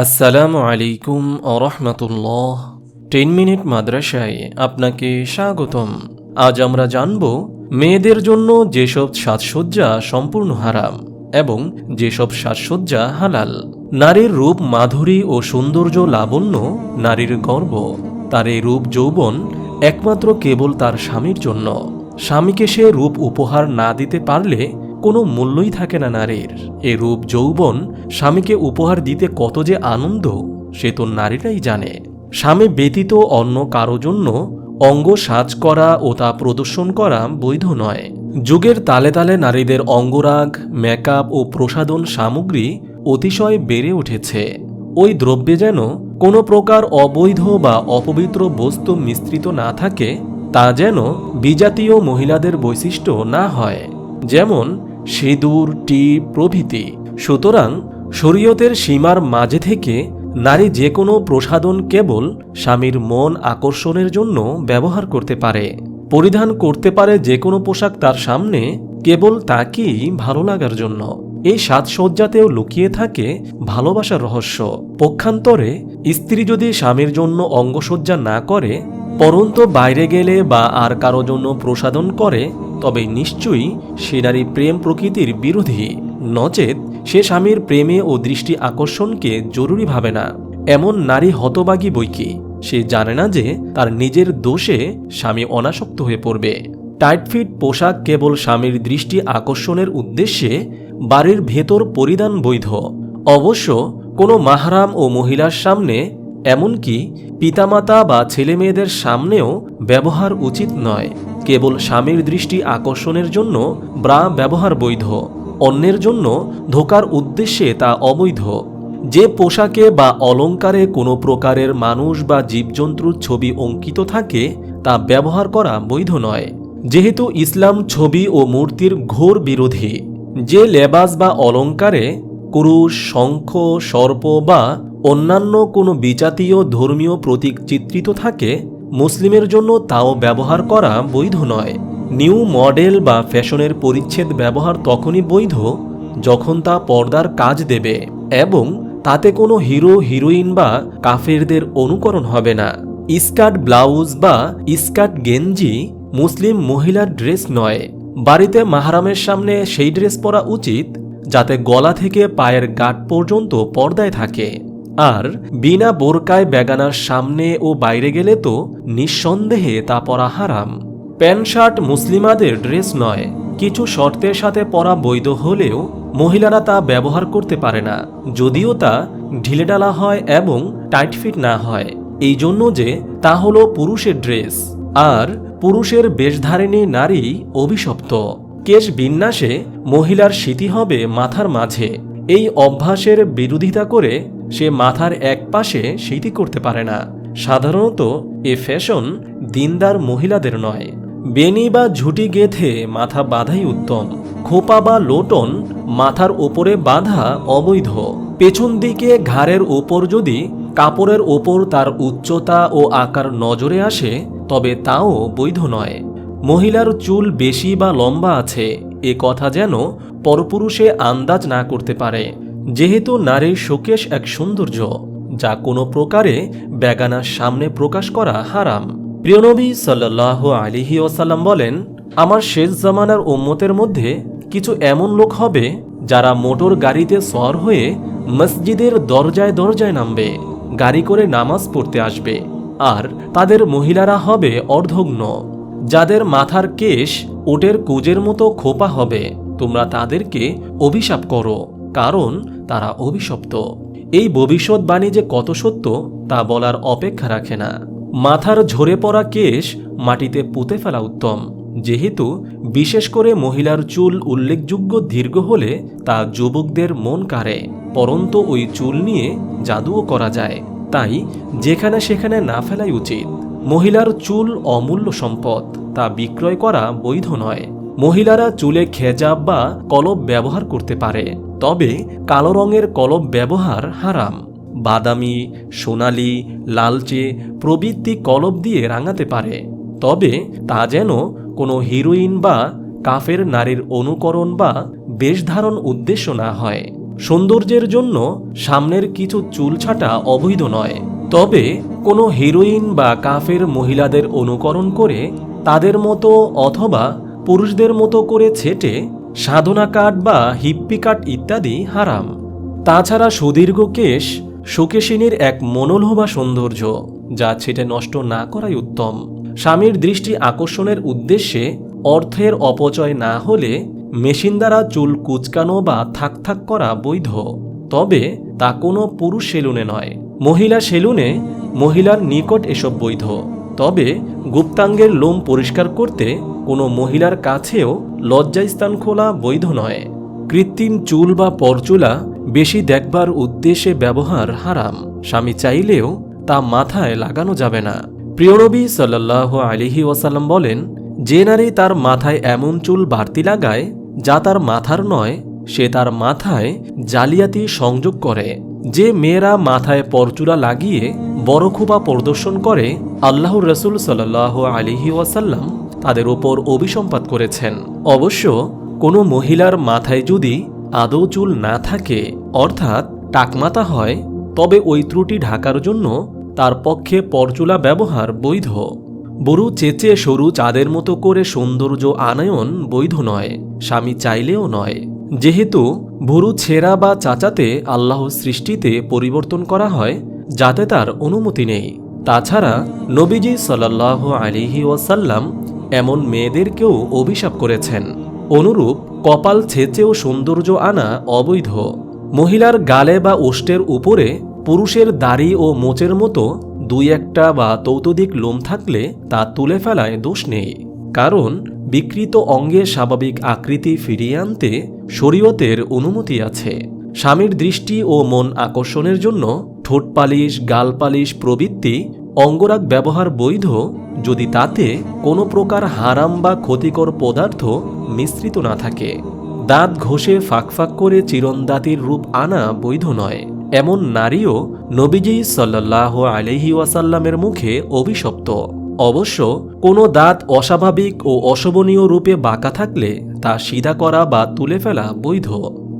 আসসালামু আলাইকুম আরহামতুল্লাহ ten minute মাদ্রাসায় আপনাকে স্বাগতম। আজ আমরা জানব মেয়েদের জন্য যেসব সাজসজ্জা সম্পূর্ণ হারাম এবং যেসব সাজসজ্জা হালাল। নারীর রূপ মাধুরী ও সৌন্দর্য লাবণ্য নারীর গর্ব। তার এই রূপ যৌবন একমাত্র কেবল তার স্বামীর জন্য। স্বামীকে সে রূপ উপহার না দিতে পারলে কোনো মূল্যই থাকে না নারীর। এ রূপ যৌবন স্বামীকে উপহার দিতে কত যে আনন্দ, সে তো নারীরাই জানে। স্বামী ব্যতীত অন্য কারও জন্য অঙ্গ সাজ করা ও তা প্রদর্শন করা বৈধ নয়। যুগের তালে তালে নারীদের অঙ্গরাগ, মেকআপ ও প্রসাধন সামগ্রী অতিশয় বেড়ে উঠেছে। ওই দ্রব্যে যেন কোনো প্রকার অবৈধ বা অপবিত্র বস্তু মিশ্রিত না থাকে, তা যেন বিজাতীয় মহিলাদের বৈশিষ্ট্য না হয়। যেমন সিঁদুর, টিপ, প্রভৃতি। সুতরাং শরীয়তের সীমার মাঝে থেকে নারী যে কোনো প্রসাধন কেবল স্বামীর মন আকর্ষণের জন্য ব্যবহার করতে পারে। পরিধান করতে পারে যে কোনো পোশাক তার সামনে, কেবল তাকেই ভালো লাগার জন্য। এই সাজসজ্জাতেও লুকিয়ে থাকে ভালোবাসার রহস্য। পক্ষান্তরে স্ত্রী যদি স্বামীর জন্য অঙ্গসজ্জা না করে পরন্ত বাইরে গেলে বা আর কারও জন্য প্রসাধন করে, তবে নিশ্চয়ই সে নারী প্রেম প্রকৃতির বিরোধী। নচেত সে স্বামীর প্রেমে ও দৃষ্টি আকর্ষণকে জরুরি ভাবে না। এমন নারী হতবাগী বইকি সে জানে না যে তার নিজের দোষে স্বামী অনাসক্ত হয়ে পড়বে। টাইটফিট পোশাক কেবল স্বামীর দৃষ্টি আকর্ষণের উদ্দেশ্যে বাড়ির ভেতর পরিধান বৈধ। অবশ্য কোনো মাহারাম ও মহিলার সামনে এমনকি পিতামাতা বা ছেলেমেয়েদের সামনেও ব্যবহার উচিত নয়। কেবল স্বামীর দৃষ্টি আকর্ষণের জন্য ব্রা ব্যবহার বৈধ। অন্যের জন্য ধোকার উদ্দেশ্যে তা অবৈধ। যে পোশাকে বা অলঙ্কারে কোনো প্রকারের মানুষ বা জীবজন্তুর ছবি অঙ্কিত থাকে, তা ব্যবহার করা বৈধ নয়। যেহেতু ইসলাম ছবি ও মূর্তির ঘোর বিরোধী, যে লেবাস বা অলঙ্কারে কুরুশ, শঙ্খ, সর্প বা অন্যান্য কোনো বিজাতীয় ধর্মীয় প্রতীক চিত্রিত থাকে, মুসলিমের জন্য তাও ব্যবহার করা বৈধ নয়। নিউ মডেল বা ফ্যাশনের পরিচ্ছেদ ব্যবহার তখনই বৈধ, যখন তা পর্দার কাজ দেবে, এবং তাতে কোনো হিরো, হিরোইন বা কাফেরদের অনুকরণ হবে না। স্কার্ট ব্লাউজ বা স্কার্ট গেঞ্জি মুসলিম মহিলার ড্রেস নয়। বাড়িতে মাহারামের সামনে সেই ড্রেস পরা উচিত, যাতে গলা থেকে পায়ের গাঁট পর্যন্ত পর্দায় থাকে। আর বিনা বোরকায় বেগানার সামনে ও বাইরে গেলে তো নিঃসন্দেহে তা পরা হারাম। প্যান্ট শার্ট মুসলিমাদের ড্রেস নয়, কিছু শর্তের সাথে পরা বৈধ হলেও মহিলারা তা ব্যবহার করতে পারে না, যদিও তা ঢিলেডালা হয় এবং টাইট ফিট না হয়। এই জন্য যে তা হলো পুরুষের ড্রেস, আর পুরুষের বেশধারিণী নারী অভিশপ্ত। কেশ বিন্যাসে মহিলার স্মৃতি হবে মাথার মাঝে। এই অভ্যাসের বিরোধিতা করে সে মাথার এক পাশে স্মৃতি করতে পারে না। সাধারণত এ ফ্যাশন দিনদার মহিলাদের নয়। বেনি বা ঝুটি গেথে মাথা বাঁধাই উত্তম। খোপা বা লোটন মাথার ওপরে বাঁধা অবৈধ। পেছন দিকে ঘাড়ের ওপর যদি কাপড়ের ওপর তার উচ্চতা ও আকার নজরে আসে, তবে তাও বৈধ নয়। মহিলার চুল বেশি বা লম্বা আছে। এ কথা যেন পরপুরুষে আন্দাজ না করতে পারে, যেহেতু নারীর শোকেশ এক সৌন্দর্য, যা কোনো প্রকারে বেগানার সামনে প্রকাশ করা হারাম। প্রিয়নবী সাল্লাহ আলিহি ওসাল্লাম বলেন, আমার শেষ জামানার উম্মতের মধ্যে কিছু এমন লোক হবে যারা মোটর গাড়িতে সর হয়ে মসজিদের দরজায় দরজায় নামবে, গাড়ি করে নামাজ পড়তে আসবে, আর তাদের মহিলারা হবে অর্ধগ্ন, যাদের মাথার কেশ ওটের কুজের মতো খোপা হবে। তোমরা তাদেরকে অভিশাপ করো, কারণ তারা অভিশপ্ত। এই ভবিষ্যৎবাণী যে কত সত্য, তা বলার অপেক্ষা রাখে না। মাথার ঝরে পড়া কেশ মাটিতে পুঁতে ফেলা উত্তম। যেহেতু বিশেষ করে মহিলার চুল উল্লেখযোগ্য দীর্ঘ হলে তা যুবকদের মন কাড়ে, পরন্ত ওই চুল নিয়ে জাদুও করা যায়। তাই যেখানে সেখানে না ফেলাই উচিত। মহিলার চুল অমূল্য সম্পদ, তা বিক্রয় করা বৈধ নয়। মহিলারা চুলে খেজাব বা কলব ব্যবহার করতে পারে, তবে কালো রঙের কলব ব্যবহার হারাম। বাদামি, সোনালি, লালচে প্রবৃত্তি কলব দিয়ে রাঙাতে পারে, তবে তা যেন কোনো হিরোইন বা কাফের নারীর অনুকরণ বা বেশধারণ উদ্দেশ্য না হয়। সৌন্দর্যের জন্য সামনের কিছু চুল ছাটা অবৈধ নয়। তবে কোনো হিরোইন বা কাফের মহিলাদের অনুকরণ করে তাদের মতো অথবা পুরুষদের মতো করে ছেটে সাধনা কাঠ বা হিপ্পি কাঠ ইত্যাদি হারাম। তাছাড়া সুদীর্ঘ কেশ সুকেশিনীর এক মনোলোভা সৌন্দর্য যা ছেটে নষ্ট না করাই উত্তম। স্বামীর দৃষ্টি আকর্ষণের উদ্দেশ্যে অর্থের অপচয় না হলে মেশিন দ্বারা চুল কুচকানো বা থাক থাক করা বৈধ। তবে তা কোনো পুরুষ সেলুনে নয়। মহিলা সেলুনে মহিলার নিকট এসব বৈধ। তবে গুপ্তাঙ্গের লোম পরিষ্কার করতে কোনো মহিলার কাছেও লজ্জাস্থান খোলা বৈধ নয়। কৃত্রিম চুল বা পরচুলা বেশি দেখবার উদ্দেশ্যে ব্যবহার হারাম। স্বামী চাইলেও তা মাথায় লাগানো যাবে না। প্রিয়নবী সাল্লাহ আলিহি ওয়াসাল্লাম বলেন, যে নারী তার মাথায় এমন চুল বাড়তি লাগায়, যা তার মাথার নয়, সে তার মাথায় জালিয়াতি সংযোগ করে। যে মেয়েরা মাথায় পরচুলা লাগিয়ে বড় খোপা প্রদর্শন করে, আল্লাহর রসুল সাল্লাহ আলিহি ওয়াসাল্লাম তাদের ওপর অভিসম্পাত করেছেন। অবশ্য কোনো মহিলার মাথায় যদি আদৌ চুল না থাকে, অর্থাৎ টাকমাতা হয়, তবে ওই ত্রুটি ঢাকার জন্য তার পক্ষে পরচুলা ব্যবহার বৈধ। বড়ু চেচে সরু চাঁদের মতো করে সৌন্দর্য আনয়ন বৈধ নয়, স্বামী চাইলেও নয়। যেহেতু ভুরু ছেঁড়া বা চাচাতে আল্লাহ সৃষ্টিতে পরিবর্তন করা হয়, যাতে তার অনুমতি নেই। তাছাড়া নবীজি সাল্লাহ আলিহি ওয়াসাল্লাম এমন মেয়েদেরকেও অভিশাপ করেছেন। অনুরূপ, কপাল ছেঁচেও সৌন্দর্য আনা অবৈধ। মহিলার গালে বা ওষ্টের উপরে পুরুষের দাড়ি ও মোচের মতো দুই একটা বা তৌতদিক লোম থাকলে তা তুলে ফেলায় দোষ নেই। কারণ বিকৃত অঙ্গের স্বাভাবিক আকৃতি ফিরিয়ে আনতে শরীয়তের অনুমতি আছে। স্বামীর দৃষ্টি ও মন আকর্ষণের জন্য ঠোঁট পালিশ, গাল পালিশ প্রবৃত্তি অঙ্গরাগ ব্যবহার বৈধ, যদি তাতে কোনো প্রকার হারাম বা ক্ষতিকর পদার্থ মিশ্রিত না থাকে। দাঁত ঘষে ফাঁক ফাঁক করে চিরন্দাতির রূপ আনা বৈধ নয়। এমন নারীও নবীজি সাল্লাহ আলহি ওয়াসাল্লামের মুখে অভিশপ্ত। অবশ্য কোনো দাঁত অস্বাভাবিক ও অশোভনীয় রূপে বাঁকা থাকলে তা সিধা করা বা তুলে ফেলা বৈধ।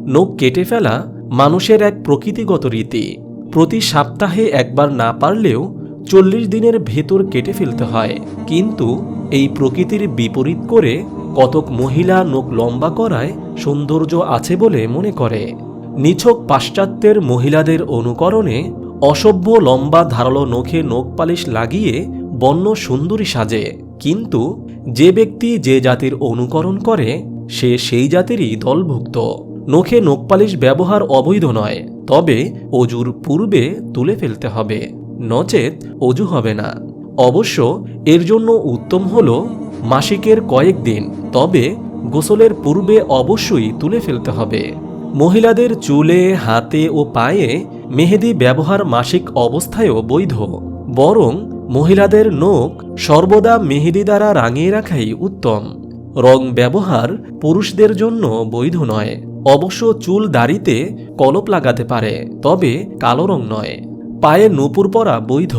নখ কেটে ফেলা মানুষের এক প্রকৃতিগত রীতি। প্রতি সপ্তাহে একবার না পারলেও চল্লিশ দিনের ভেতর কেটে ফেলতে হয়। কিন্তু এই প্রকৃতির বিপরীত করে কতক মহিলা নখ লম্বা করায় সৌন্দর্য আছে বলে মনে করে। নিছক পাশ্চাত্যের মহিলাদের অনুকরণে অসভ্য লম্বা ধারালো নখে নখ পালিশ লাগিয়ে বন্য সুন্দরী সাজে, কিন্তু যে ব্যক্তি যে জাতির অনুকরণ করে, সে সেই জাতিরই দলভুক্ত। নখে নখপালিশ ব্যবহার অবৈধ নয়, তবে অজুর পূর্বে তুলে ফেলতে হবে, নচেত অজু হবে না। অবশ্য এর জন্য উত্তম হল মাসিকের কয়েকদিন তবে গোসলের পূর্বে অবশ্যই তুলে ফেলতে হবে। মহিলাদের চুলে, হাতে ও পায়ে মেহেদি ব্যবহার মাসিক অবস্থায়ও বৈধ, বরং মহিলাদের নখ সর্বদা মেহেদি দ্বারা রাঙিয়ে রাখাই উত্তম। রং ব্যবহার পুরুষদের জন্য বৈধ নয়। অবশ্য চুল দাড়িতে কলপ লাগাতে পারে, তবে কালো রং নয়। পায়ে নূপুর পরা বৈধ,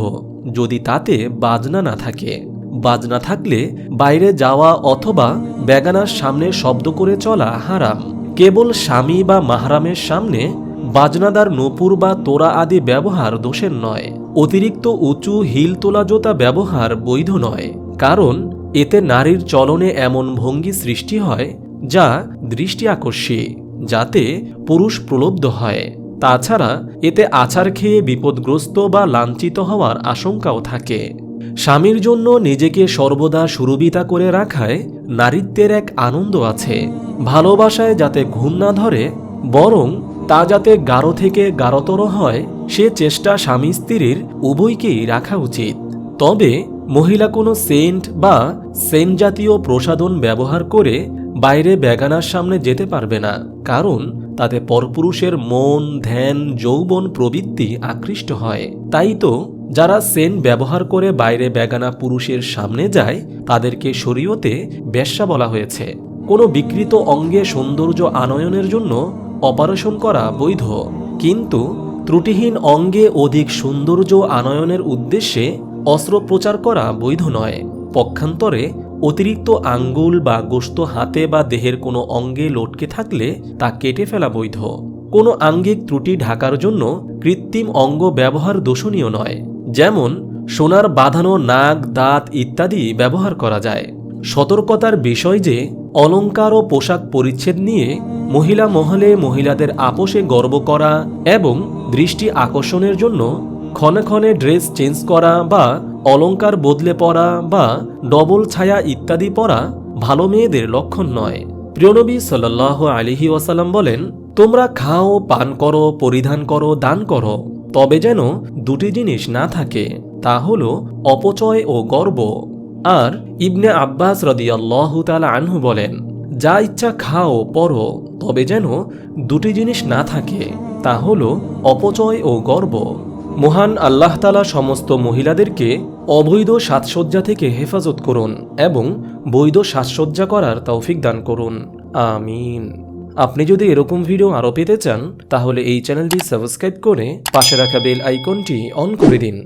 যদি তাতে বাজনা না থাকে। বাজনা থাকলে বাইরে যাওয়া অথবা বেগানার সামনে শব্দ করে চলা হারাম। কেবল স্বামী বা মাহারামের সামনে বাজনাদার নূপুর বা তোরা আদি ব্যবহার দোষের নয়। অতিরিক্ত উঁচু হিল তোলা জোতা ব্যবহার বৈধ নয়, কারণ এতে নারীর চলনে এমন ভঙ্গি সৃষ্টি হয় যা দৃষ্টি আকর্ষী, যাতে পুরুষ প্রলব্ধ হয়। তাছাড়া এতে আছাড় খেয়ে বিপদগ্রস্ত বা লাঞ্ছিত হওয়ার আশঙ্কাও থাকে। স্বামীর জন্য নিজেকে সর্বদা সুরবিতা করে রাখায় নারীত্বের এক আনন্দ আছে, ভালোবাসায় যাতে ঘুম না ধরে, বরং তা যাতে গাঢ় থেকে গাঢ়তর হয়, সে চেষ্টা স্বামী স্ত্রীর উভয়কেই রাখা উচিত। তবে মহিলা কোনো সেন্ট বা সেন্ট জাতীয় প্রসাধন ব্যবহার করে বাইরে বেগানার সামনে যেতে পারবে না, কারণ তাতে পরপুরুষের মন, ধ্যান, যৌবন প্রবৃত্তি আকৃষ্ট হয়। তাই তো যারা সেন্ট ব্যবহার করে বাইরে বেগানা পুরুষের সামনে যায়, তাদেরকে শরীয়তে বেশ্যা বলা হয়েছে। কোনো বিকৃত অঙ্গে সৌন্দর্য আনয়নের জন্য অপারেশন করা বৈধ। কিন্তু ত্রুটিহীন অঙ্গে অধিক সৌন্দর্য আনয়নের উদ্দেশ্যে অস্ত্রোপচার করা বৈধ নয়। পক্ষান্তরে অতিরিক্ত আঙ্গুল বা গোস্ত হাতে বা দেহের কোনো অঙ্গে লটকে থাকলে তা কেটে ফেলা বৈধ। কোনো আঙ্গিক ত্রুটি ঢাকার জন্য কৃত্রিম অঙ্গ ব্যবহার দোষণীয় নয়। যেমন সোনার বাঁধানো নাক, দাঁত ইত্যাদি ব্যবহার করা যায়। সতর্কতার বিষয় যে অলঙ্কার ও পোশাক পরিচ্ছেদ নিয়ে মহিলা মহলে মহিলাদের আপোষে গর্ব করা এবং দৃষ্টি আকর্ষণের জন্য ক্ষণে ক্ষণে ড্রেস চেঞ্জ করা বা অলংকার বদলে পরা বা ডবল ছায়া ইত্যাদি পরা ভালো মেয়েদের লক্ষণ নয়। প্রিয়নবী সাল্লাহ আলিহি ওয়াসাল্লাম বলেন, তোমরা খাও, পান করো, পরিধান করো, দান করো। তবে যেন দুটি জিনিস না থাকে, তা হল অপচয় ও গর্ব। আর ইবনে আব্বাস রদিয়াল্লাহু তালা আনহু বলেন, যা ইচ্ছা খাও পরো তবে যেন দুটি জিনিস না থাকে, তা হল অপচয় ও গর্ব। মহান আল্লাহ তালা সমস্ত মহিলাদেরকে অবৈধ সাজসজ্জা থেকে হেফাজত করুন এবং বৈধ সাজসজ্জা করার তৌফিক দান করুন। আমিন। আপনি যদি এরকম ভিডিও আরও পেতে চান, তাহলে এই চ্যানেলটি সাবস্ক্রাইব করে পাশে রাখা বেল আইকনটি অন করে দিন।